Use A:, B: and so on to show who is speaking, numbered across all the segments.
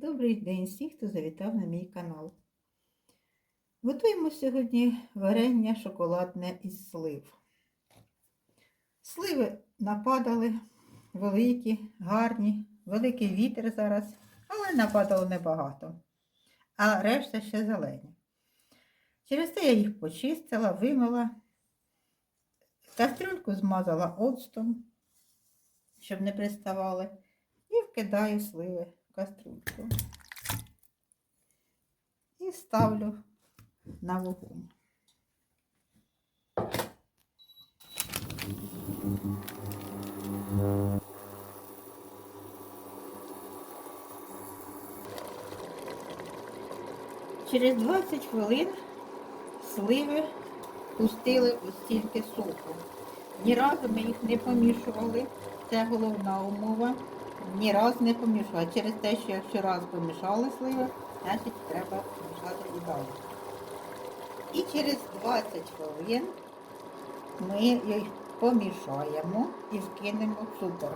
A: Добрий день всіх, хто завітав на мій канал. Готуємо сьогодні варення шоколадне із слив. Сливи нападали великі, гарні, великий вітер зараз, але нападало небагато. А решта ще зелені. Через це я їх почистила, вимила, кастрюльку змазала оцтом, щоб не приставали, і вкидаю сливи в кастрюльку. І ставлю на вогонь. Через 20 хвилин сливи пустили ось стільки соку. Ні разу ми їх не помішували. Це головна умова. Ні разу не помішували. Через те, що якщо раз помішали сливи, значить треба мішати і далі. І через 20 хвилин ми їх помішаємо і вкинемо цукор.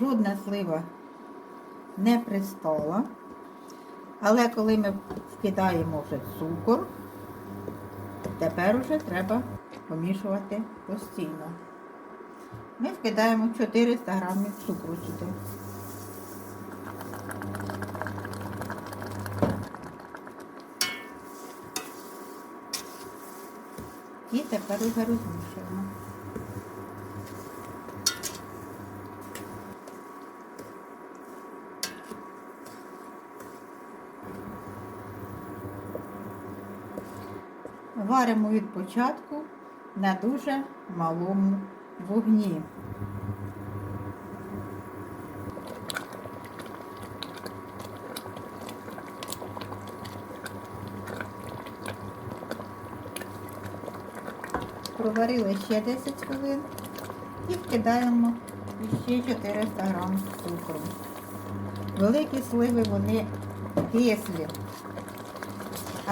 A: Жодна слива не пристала, але коли ми вкидаємо вже цукор, тепер уже треба помішувати постійно. Ми вкидаємо 400 грамів цукру сюди. І тепер уже розмішуємо. Варимо від початку на дуже малому вогні. Проварили ще 10 хвилин і вкидаємо ще 400 грам цукру. Великі сливи вони кислі,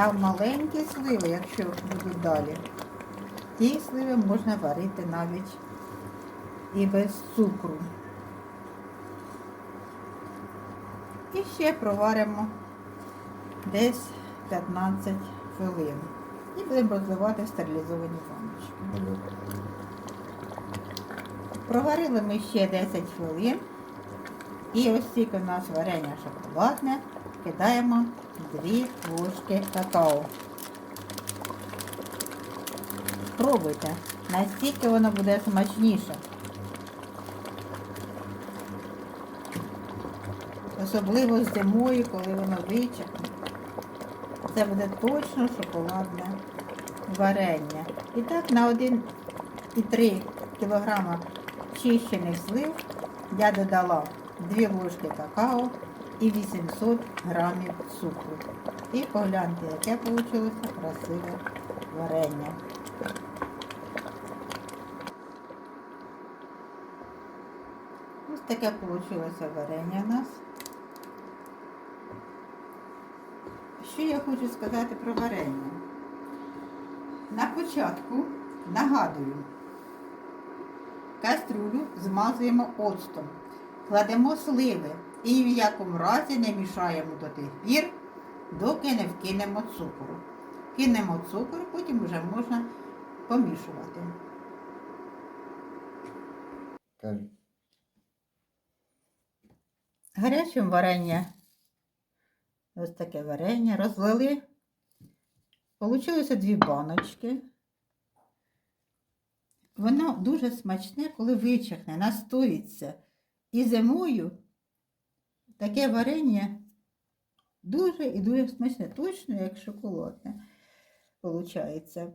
A: а маленькі сливи, якщо будуть далі, ті сливи можна варити навіть і без цукру. І ще проваримо десь 15 хвилин. І будемо розливати стерилізовані баночки. Проварили ми ще 10 хвилин. І ось тільки у нас варення шоколадне, кидаємо 2 ложки какао. Пробуйте, настільки воно буде смачніше. Особливо зимою, коли воно вичахне. Це буде точно шоколадне варення. І так на 1,3 кг чищених слив я додала 2 ложки какао і 800 грамів цукру. І погляньте, яке вийшло красиве варення. Ось таке вийшло варення у нас. Що я хочу сказати про варення? На початку нагадую, кастрюлю змазуємо оцтом, кладемо сливи і в якому разі не мішаємо до тих пір, доки не вкинемо цукру. Кинемо цукор, потім вже можна помішувати. Гарячим варення, ось таке варення, розлили. Получилося дві баночки. Воно дуже смачне, коли вичахне, настоїться. І зимою таке варення дуже і дуже смачне, точно як шоколадне. Получається.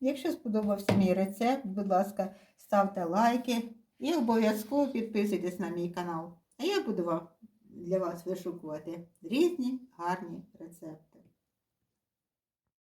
A: Якщо сподобався мій рецепт, будь ласка, ставте лайки і обов'язково підписуйтесь на мій канал. А я буду для вас вишукувати різні гарні рецепти.